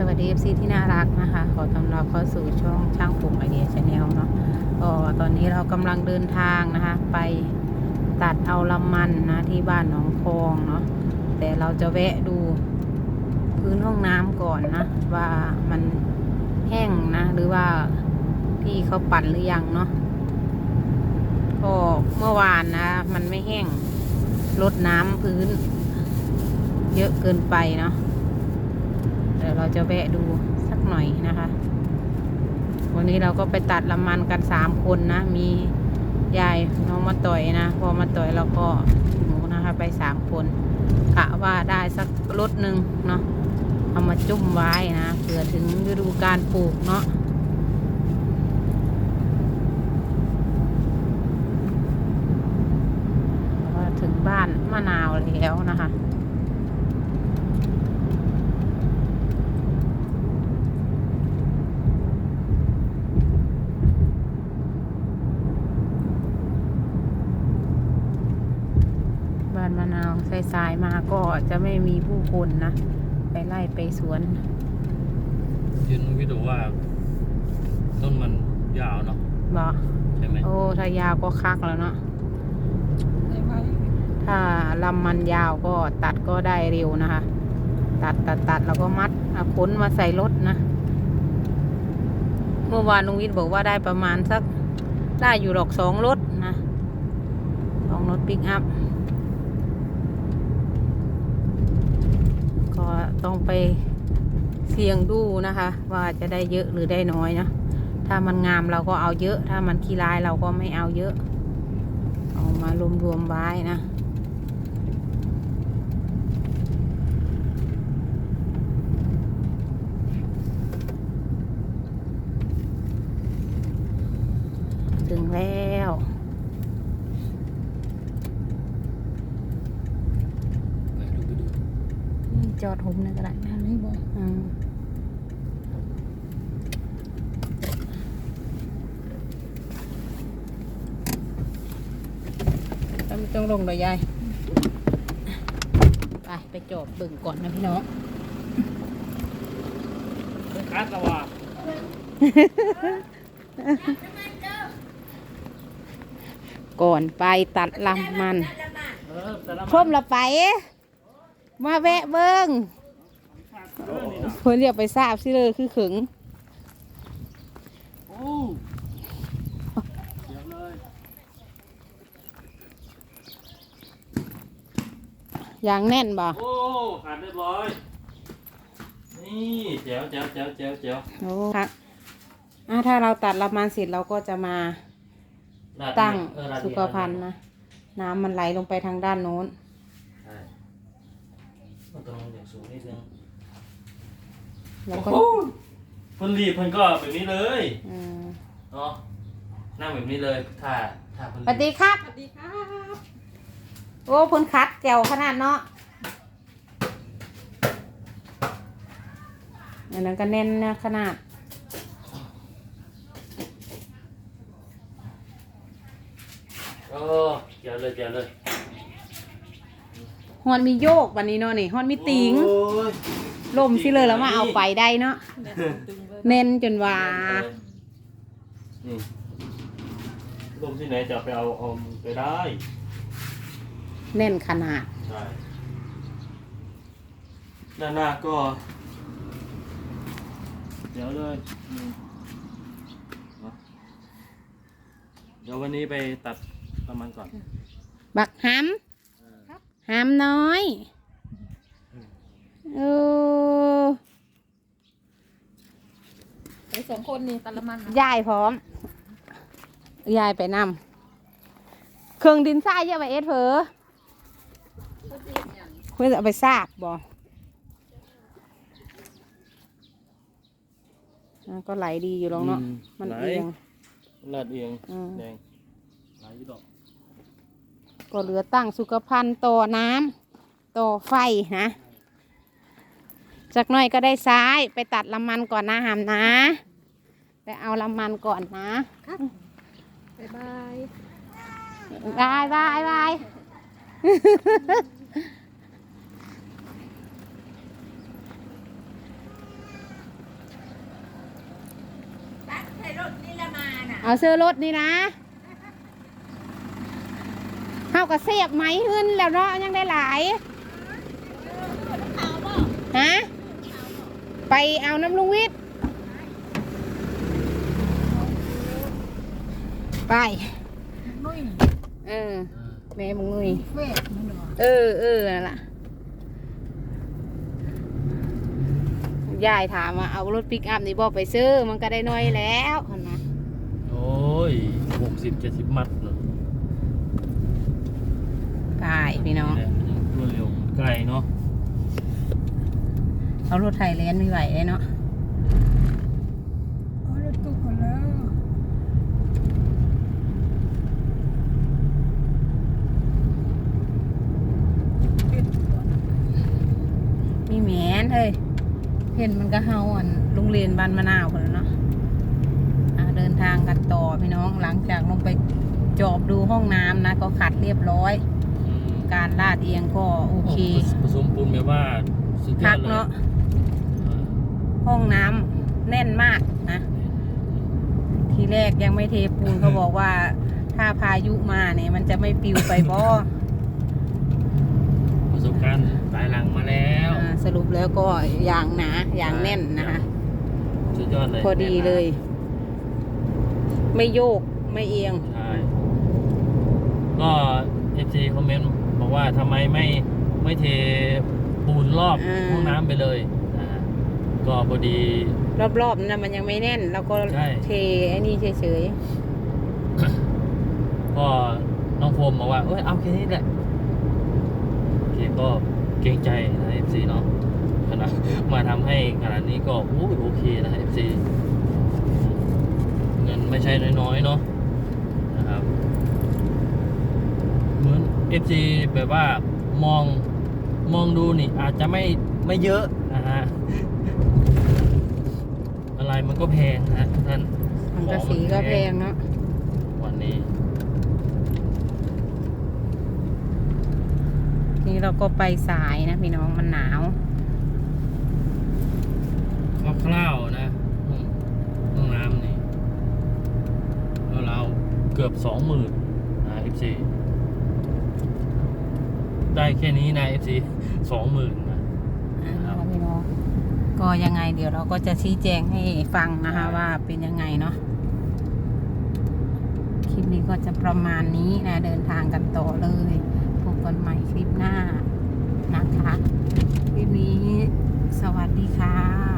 สวัสดี FC ที่น่ารักนะคะ ขอต้อนรับเข้าสู่ช่องช่างปุ่มไอเดียชาแนลเนาะก็ตอนนี้เรากำลังเดินทางนะคะ ไปตัดเอาลำมันนะที่บ้านหนองพองเนาะแต่เราจะแวะดูพื้นห้องน้ำก่อนนะ ว่ามันแห้งนะ หรือว่าพี่เขาปั่นหรือยังเนาะก็เมื่อวานนะ มันไม่แห้งลดน้ำพื้น เยอะเกินไปเนาะ จะแวะดูสักหน่อยนะคะ วันนี้เราก็ไปตัดละมันกันสามคนนะ มียายน้องมาต่อยนะ พอมาต่อยเราก็หนูนะคะไปสามคนกะว่าได้สักรถหนึ่งเนาะเอามาจุ่มไว้นะเผื่อถึงฤดูการปลูกเนาะก็ถึงบ้านมะนาวแล้วนะคะ บ้านมะนาว สายๆมาก็จะไม่มีผู้คนนะ ไปไล่ไปสวนยืนวิดูว่า ต้นมันยาวเนาะบ่ใช่ไหมโอ้ถ้ายาวก็คักแล้วเนาะถ้าลำมันยาวก็ตัดก็ได้เร็วนะคะ ตัดตัดตัดแล้วก็มัดเอาขนมาใส่รถนะ เมื่อวานลุงวิทย์บอกว่าได้ประมาณสักได้อยู่หรอกสองรถนะสองรถปิกอัพ ก็ ต้องไปเสี่ยงดูนะคะ ว่าจะได้เยอะหรือได้น้อยนะ ถ้ามันงามเราก็เอาเยอะ ถ้ามันขี้ร้ายเราก็ไม่เอาเยอะ เอามารวมๆไว้นะถึงแล้ว ไปดูไปดู จอดหุมในกระดาษนะนี่บอกอืมแล้วไม่ต้องลงเลยยาย ไป ไปจอดเบิ่งก่อนนะพี่น้องเป็นคัสละว่ะก่อนไปตัดลำมันเออแต่ละชมละไป มาแวะเบิ้งเออนี่นะเพื่อนเรียกไปทราบสิเลยคือขึงโอ้เดี๋ยวเลยอย่างแน่นบ่โอ้ขาดเรียบร้อยนี่แจ๋วแจ๋วแจ๋วแจ๋วแจ๋วโอ้ค่ะถ้าเราตัดลำมันเสร็จเราก็จะมาตั้งสุขภัณฑ์นะ น้ำมันไหลลงไปทางด้านโน้น ต้องตรงอย่างสูงนิดนึงแล้วก็โอ้โหเพิ่นรีบเพิ่นก็แบบนี้เลยอืมเนาะนั่งแบบนี้เลยถ้าถ้าเพิ่นสวัสดีครับ สวัสดีครับโอ้เพุ่นคัดแก้วขนาดเนาะอันนั้นก็แน่นนะขนาด โอ้เจ๋วเลยเจ๋วเลย ฮอนมีโยกวันนี้เนาะนี่ฮอนมีติงโอ้ยลมสิเลยแล้วมาเอาไปได้เนาะแดดตึงๆเลยเน้นจนว่านี่ลมที่ไหนจะไปเอาเอาไปได้แน่นขนาด ใช่ด้านหน้าก็ เดี๋ยวเลยนี่เนาะเดี๋ยววันนี้ไปตัดประมาณก่อน บักหำ หำน้อยเออไปสองคนนี่ตะละมันนะยายพร้อม ยายไปนำเครื่องดินทรายเยอะไปเอสเพอเขาเรียกอย่างเพื่อจะเอาไปซาบบ่อะก็ไหลดีอยู่หรอกเนาะอืมมันไหลเอียงลาดเอียงอืมแดงไหลอยู่ดอก ก็เหลือตั้งสุขภัณฑ์ต่อน้ำต่อไฟนะจากหน่อยก็ได้ซ้ายไปตัดลำมันก่อนนะหามนะ ไปเอาลำมันก่อนนะบายบายบายบายบายเอาเสื้อรถนี่นะ เฮาก็เสียบไหมขึ้นแล้วเนาะยังได้หลายฮะไปเอาน้ำลุงวิทย์ไปนุ่ยเออแม่มึงนุยเฟสมันเหรอเออเออนั่นล่ะยายถามว่าเอารถปิกอัพนี่บอกไปซื้อ มันก็ได้น้อยแล้วเห็นไหมโอ้ยหกสิบเจ็ดสิบมัดเนอะ ไปพี่น้องรวดเร็วไกลเนาะเอารถไทยเลนไม่ไหวเลยเนาะรถตู้คนแล้วมีแหมนเฮ้ยเห็นมันก็เฮาอ่อนโรงเรียนบ้านมะนาวคนแล้วเนาะะเดินทางกันต่อพี่น้องหลังจากลงไปจอบดูห้องน้ำนะ ก็ขัดเรียบร้อย การลาดเอียงก็โอเค ผสมปูนแบบว่าสุดยอพัดกเลยเนาะอ่าห้องน้ำแน่นมากนะ ทีแรกยังไม่เทปูนเขาบอกว่าถ้าพายุมาเนี่ยมันจะไม่ปลิวไปบ่ประสบการณ์หลายหลังมาแล้วอ่าสรุปแล้วก็อย่างหนาอย่างแน่นนะคะ สุดยอดเลยพอดีเลย ไม่โยกไม่เอียง ใช่ก็เอฟซีคอมเมนต์ บอกว่าทำไมไม่ไม่เทปูนรอบอ่าห้องน้ำไปเลยอ่าก็พอดี รอบๆนั้นนะมันยังไม่แน่น แล้วก็ใช่เทไอ้นี่เฉยก็น้องโฟมบอกว่าเอ้ยเอาแค่นี้แหละโอเคก็เกรงใจนะเอฟซีเนาะขนาดมาทำให้ขนาดนี้ก็โอ้ยโอเคนะเอฟซีเงินไม่ใช่น้อยๆเนาะนะครับ เหมือนเอฟซีแบบว่ามองมองดูนี่ อาจจะไม่ไม่เยอะนะฮะอะไรมันก็แพงนะทุกท่านๆมันก็สีก็แพงเนาะวันนี้ นี่เราก็ไปสายนะพี่น้องมันหนาวคร่าวๆนะห้องห้องน้ำนี่เราวๆเกือบสองหมื่นนะ FC ได้แค่นี้นะ FC สองหมื่นนะนะคะพี่น้องก็ยังไงเดี๋ยวเราก็จะชี้แจงให้ฟังนะคะว่าเป็นยังไงเนาะคลิปนี้ก็จะประมาณนี้นะเดินทางกันต่อเลยพบกันใหม่คลิปหน้านะคะคลิปนี้สวัสดีค่ะ